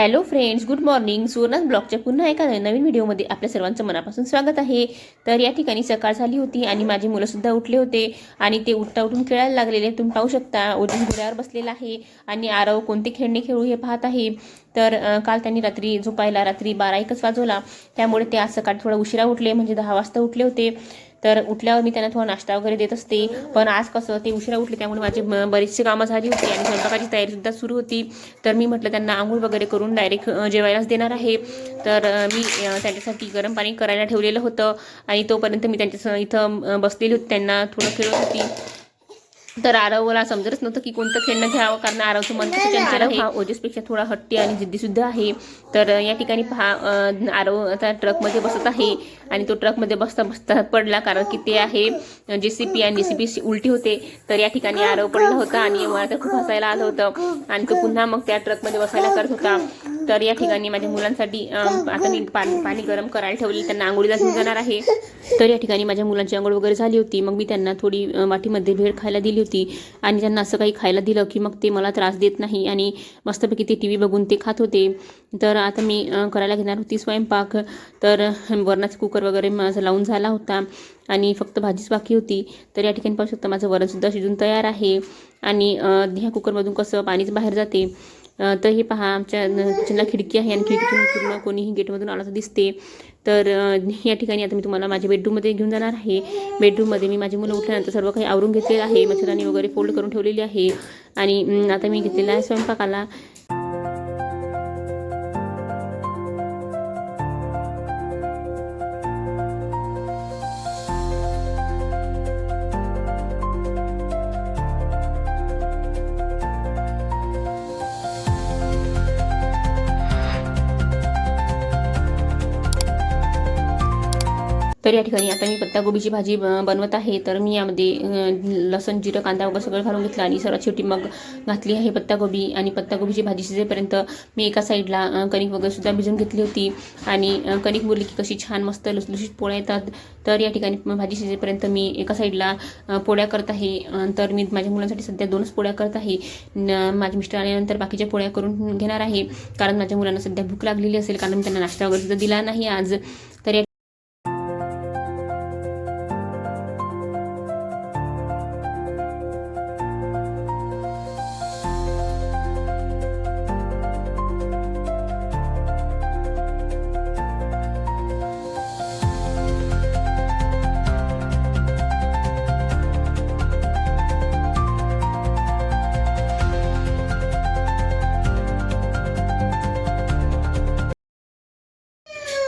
Hello friends good morning Suvarna's ब्लॉगच्या पुन्हा एका नवीन व्हिडिओमध्ये आपल्या सर्वांचं मनापासून स्वागत आहे. तर या ठिकाणी सकाळ झाली होती आणि माझे मुलंसुद्धा उठले होते आणि ते उठता उठून खेळायला लागलेले तुम्ही पाहू शकता ओजून घोड्यावर बसलेला आहे आणि आरव कोणते खेळणे खेळू हे पाहत आहे. तर काल त्यांनी रात्री झोपायला रात्री बारा एकच वाजवला. त्यामुळे ते आज सकाळी थोडा उशिरा उठले म्हणजे दहा वाजता उठले होते. तर उठल्यावर मी त्यांना थोडा नाश्ता वगैरे देत असते. पण आज कसं ते उशिरा उठले त्यामुळे माझी म- बरीचशी कामं झाली होती आणि स्वयंपाकाची तयारीसुद्धा सुरू होती. तर मी म्हटलं त्यांना आंघोळ वगैरे करून डायरेक्ट जेवायलाच देणार आहे. तर मी त्यांच्यासाठी गरम पाणी करायला ठेवलेलं होतं. आणि तोपर्यंत मी त्यांच्या इथं बसलेली होती. त्यांना थोडं खेळत होती. तर आरवला समजतच नव्हतं की कोणतं खेळणं घ्यावं कारण आरवचं मन कसं चंचल आहे. ओजसपेक्षा थोडा हट्टी आणि जिद्दीसुद्धा आहे. तर या ठिकाणी पहा आरव आता ट्रकमध्ये बसत आहे आणि तो ट्रकमध्ये बसता बसता पडला कारण की ते आहे जे सी पी आणि जे सी पी उलटी होते. तर या ठिकाणी आरव पडला होता आणि मला तर खूप हसायला आलं होतं. आणि तो पुन्हा मग त्या ट्रकमध्ये बसायला करत होता. तर या ठिकाणी माझ्या मुलांसाठी आता मी पाणी पाणी गरम करायला ठेवली त्यांना आंघोळीला घेऊन जाणार आहे. तर या ठिकाणी माझ्या मुलांची आंघोळ वगैरे झाली होती. मग मी त्यांना थोडी वाटीमध्ये भेळ खायला दिली होती. आणि त्यांना असं काही खायला दिलं की मग ते मला त्रास देत नाही. आणि मस्तपैकी ते टी व्ही बघून ते खात होते. तर आता मी करायला घेणार होती स्वयंपाक. तर वरणाचा कुकर वगैरे माझा लावून झाला होता. आणि फक्त भाजीच बाकी होती. तर या ठिकाणी पाहू शकता माझं वरणसुद्धा शिजून तयार आहे. आणि ह्या कुकरमधून कसं पाणीच बाहेर जाते. तर हे पहा आमच्या किचनला खिडकी आहे आणि खिडकीतून पूर्ण कोणीही गेटमधून आलं तर दिसते. तर या ठिकाणी आता मी तुम्हाला माझ्या बेडरूममध्ये घेऊन जाणार आहे. बेडरूममध्ये मी माझी मुलं उठल्यानंतर सर्व काही आवरून घेतलेलं आहे. मच्छरांनी वगैरे फोल्ड करून ठेवलेली आहे. आणि आता मी घेतलेला आहे स्वयंपाकाला. तर या ठिकाणी आता मी पत्तागोबीची भाजी बनवत आहे. तर मी यामध्ये लसूण लसण जिरं कांदा वगैरे सगळं घालून घेतलं आणि सर्वात शेवटी मग घातली आहे पत्तागोबी आणि पत्तागोबीची भाजी शिजेपर्यंत मी एका साईडला कणिक वगैरे सुद्धा भिजवून घेतली होती. आणि कणिक मुरली की कशी छान मस्त लुसलुशीत पोळ्या येतात. तर या ठिकाणी भाजी शिजेपर्यंत मी एका साईडला पोळ्या करत आहे. तर मी माझ्या मुलांसाठी सध्या दोनच पोळ्या करत आहे. न- माझे मिस्टर आल्यानंतर बाकीच्या पोळ्या करून घेणार आहे. कारण माझ्या मुलांना सध्या भूक लागलेली असेल कारण मी त्यांना नाश्ता वगैरे सुद्धा दिला नाही आज. तर या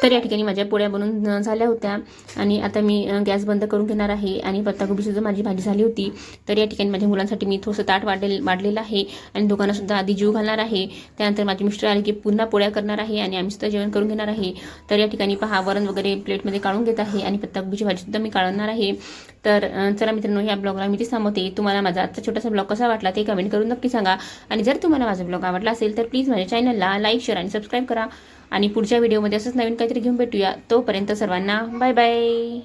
तर या ठिकाणी माझ्या पोळ्या बनून झाल्या होत्या. आणि आता मी गॅस बंद करून घेणार आहे. आणि पत्ताकोबीसुद्धा माझी भाजी झाली होती. तर या ठिकाणी माझ्या मुलांसाठी मी थोडंसं ताट वाढले वाढलेलं आहे. आणि दोघांनासुद्धा आधी जीव घालणार आहे. त्यानंतर माझे मिस्टर आले की पुन्हा पोळ्या करणार आहे आणि आम्ही सुद्धा जेवण करून घेणार आहे. तर या ठिकाणी पहा वरण वगैरे प्लेटमध्ये काढून घेत आहे. आणि पत्ताकोबीची भाजीसुद्धा मी काढणार आहे. तर चला मित्रांनो ह्या ब्लॉगला मी ती सांगते तुम्हाला माझा आजचा छोटासा ब्लॉग कसा वाटला ते कमेंट करून नक्की सांगा. आणि जर तुम्हाला माझा ब्लॉग आवडला असेल तर प्लीज माझ्या चॅनलला लाईक शेअर आणि सबस्क्राईब करा. आणि पुढच्या व्हिडिओमध्ये असंच नवीन काहीतरी घेऊन भेटूया. तोपर्यंत सर्वांना बाय बाय